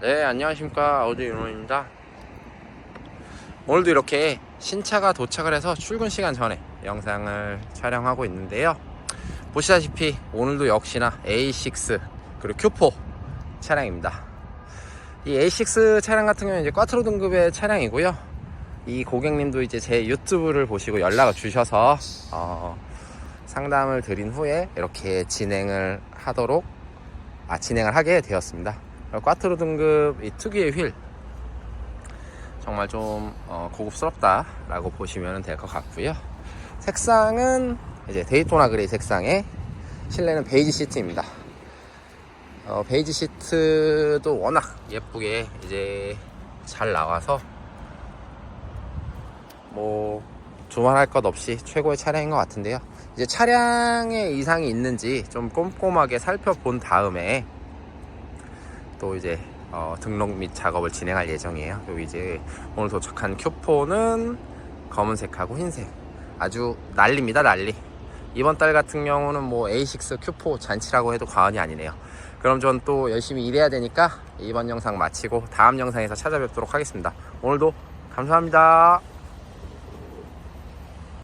네, 안녕하십니까. 어제 윤호입니다. 오늘도 이렇게 신차가 도착을 해서 출근 시간 전에 영상을 촬영하고 있는데요. 보시다시피 오늘도 역시나 A6 그리고 Q4 차량입니다. 이 A6 차량 같은 경우는 이제 꽈트로 등급의 차량이고요. 이 고객님도 이제 제 유튜브를 보시고 연락을 주셔서 어, 상담을 드린 후에 이렇게 진행을 하도록 아, 진행을 하게 되었습니다. 꽈트로 등급 이 특유의 휠 정말 좀 어, 고급스럽다라고 보시면 될 것 같고요. 색상은 이제 데이토나 그레이 색상의 실내는 베이지 시트입니다. 어, 베이지 시트도 워낙 예쁘게 이제 잘 나와서 뭐 두말할 것 없이 최고의 차량인 것 같은데요. 이제 차량에 이상이 있는지 좀 꼼꼼하게 살펴본 다음에 또 이제 어, 등록 및 작업을 진행할 예정이에요. 그리고 이제 오늘 도착한 큐포는 검은색하고 흰색 아주 난리입니다 난리. 이번 달 같은 경우는 뭐 A6 큐포 잔치라고 해도 과언이 아니네요. 그럼 전 또 열심히 일해야 되니까 이번 영상 마치고 다음 영상에서 찾아뵙도록 하겠습니다. 오늘도 감사합니다.